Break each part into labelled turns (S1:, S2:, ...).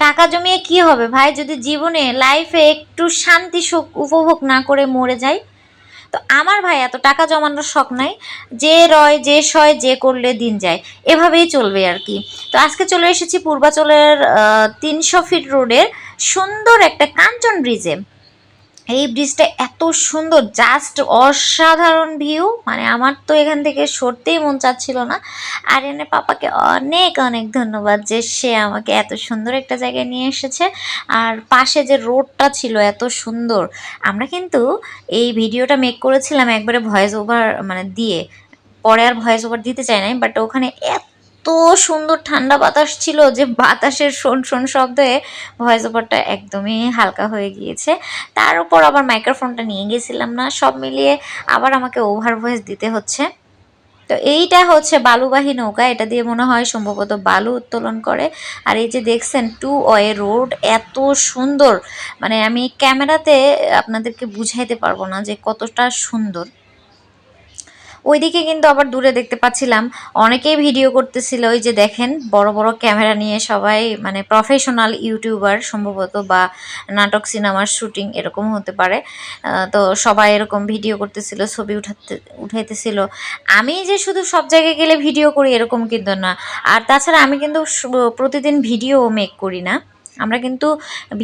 S1: টাকা জমিয়ে কি হবে? ভাই, যদি জীবনে লাইফে একটু শান্তি, সুখ উপভোগ না করে মরে যায় তো আমার ভাই এত টাকা জমানোর শখ নাই। যে রয়, যে সয়, যে করলে দিন যায়। এভাবেই চলবে আর কি। তো আজকে চলে এসেছি পূর্বাচলের তিনশো ফিট রোডের সুন্দর একটা কাঞ্চন ব্রিজে এই ব্রিজটা এত সুন্দর জাস্ট অসাধারণ ভিউ মানে আমার তো এখান থেকে সরতেই মন চাচ্ছিল না। আর এনে পাপাকে অনেক অনেক ধন্যবাদ যে সে আমাকে এত সুন্দর একটা জায়গায় নিয়ে এসেছে। আর পাশে যে রোডটা ছিল এত সুন্দর। আমরা কিন্তু এই ভিডিওটা মেক করেছিলাম একবারে ভয়েস ওভার মানে দিয়ে। পরে আর ভয়েস ওভার দিতে চাই নাই বাট ওখানে এত সুন্দর ঠান্ডা বাতাস ছিল যে বাতাসের শোন শোন শব্দে ভয়েস ওভারটা একদমই হালকা হয়ে গিয়েছে। তার উপর আবার মাইক্রোফোনটা নিয়ে গেছিলাম না, সব মিলিয়ে আবার আমাকে ওভার ভয়েস দিতে হচ্ছে। তো এইটা হচ্ছে বালুবাহী নৌকা, এটা দিয়ে মনে হয় সম্ভবত বালু উত্তোলন করে। আর এই যে দেখছেন টু ওয়ে রোড এত সুন্দর। মানে আমি ক্যামেরাতে আপনাদেরকে বুঝাইতে পারব না যে কতটা সুন্দর। ওইদিকে কিন্তু আবার দূরে দেখতে পাচ্ছিলাম। অনেকেই ভিডিও করতেছিল ওই যে দেখেন, বড় বড় ক্যামেরা নিয়ে সবাই মানে প্রফেশনাল ইউটিউবার সম্ভবত বা নাটক সিনেমার শুটিং এরকম হতে পারে। তো সবাই এরকম ভিডিও করতেছিল, ছবি উঠাতে, উঠাইতেছিল। আমি যে শুধু সব জায়গায় গেলে ভিডিও করি এরকম কিন্তু না। আর তাছাড়া আমি কিন্তু প্রতিদিন ভিডিও মেক করি না। আমরা কিন্তু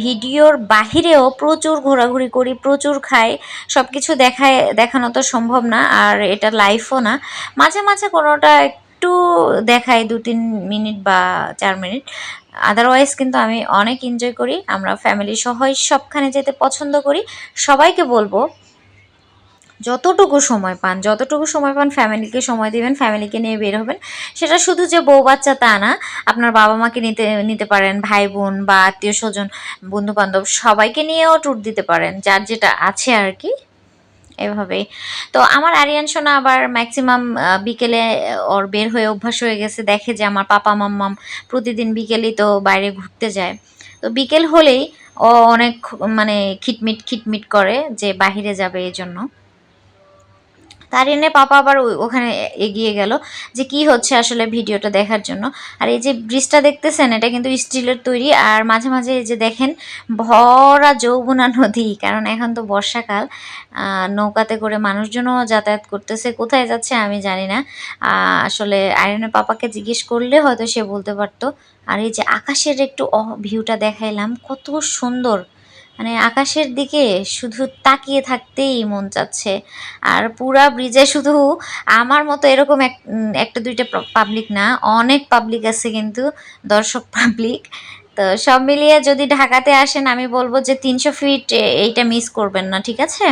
S1: ভিডিওর বাহিরেও প্রচুর ঘোরাঘুরি করি, প্রচুর খাই সব কিছু দেখায়, দেখানো তো সম্ভব না, আর এটা লাইফও না। মাঝে মাঝে কোনোটা একটু দেখাই, দু তিন মিনিট বা চার মিনিট। আদারওয়াইজ কিন্তু আমি অনেক এনজয় করি, আমরা ফ্যামিলি সহই সবখানে যেতে পছন্দ করি। সবাইকে বলব যতটুকু সময় পান, যতটুকু সময় পান ফ্যামিলিকে সময় দিবেন ফ্যামিলিকে নিয়ে বের হবেন। সেটা শুধু যে বউ বাচ্চা তা না, আপনার বাবা মাকে নিতে নিতে পারেন ভাই বোন বা আত্মীয় স্বজন বন্ধু বান্ধব সবাইকে নিয়েও ট্যুর দিতে পারেন, যার যেটা আছে আর কি এভাবেই। তো আমার আরিয়ান সোনা আবার ম্যাক্সিমাম বিকেলে ওর বের হয়ে অভ্যাস হয়ে গেছে, দেখে যে আমার পাপা, মাম্মাম প্রতিদিন বিকেলেই তো বাইরে ঘুরতে যায়। তো বিকেল হলেই ও অনেক মানে খিটমিট খিটমিট করে যে বাহিরে যাবে এই জন্য তার এনে পাপা আবার ওখানে এগিয়ে গেল যে কি হচ্ছে আসলে ভিডিওটা দেখার জন্য। আর এই যে ব্রিজটা দেখতেছেন, এটা কিন্তু স্টিলের তৈরি। আর মাঝে মাঝে এই যে দেখেন, ভরা যৌবনা নদী, কারণ এখন তো বর্ষাকাল। নৌকাতে করে মানুষজনও যাতায়াত করতেছে। কোথায় যাচ্ছে আমি জানি না। আসলে আয়রনের পাপাকে জিজ্ঞেস করলে হয়তো সে বলতে পারতো। আর এই যে আকাশের একটু ভিউটা দেখাইলাম, কত সুন্দর। মানে আকাশের দিকে শুধু তাকিয়ে থাকতেই মন চাচ্ছে। আর পুরা ব্রিজে শুধু আমার মতো এরকম এক একটা দুইটা পাবলিক না, অনেক পাবলিক আছে কিন্তু, দর্শক পাবলিক তো সব মিলিয়ে যদি ঢাকাতে আসেন, আমি বলব যে তিনশো ফিট এইটা মিস করবেন না, ঠিক আছে?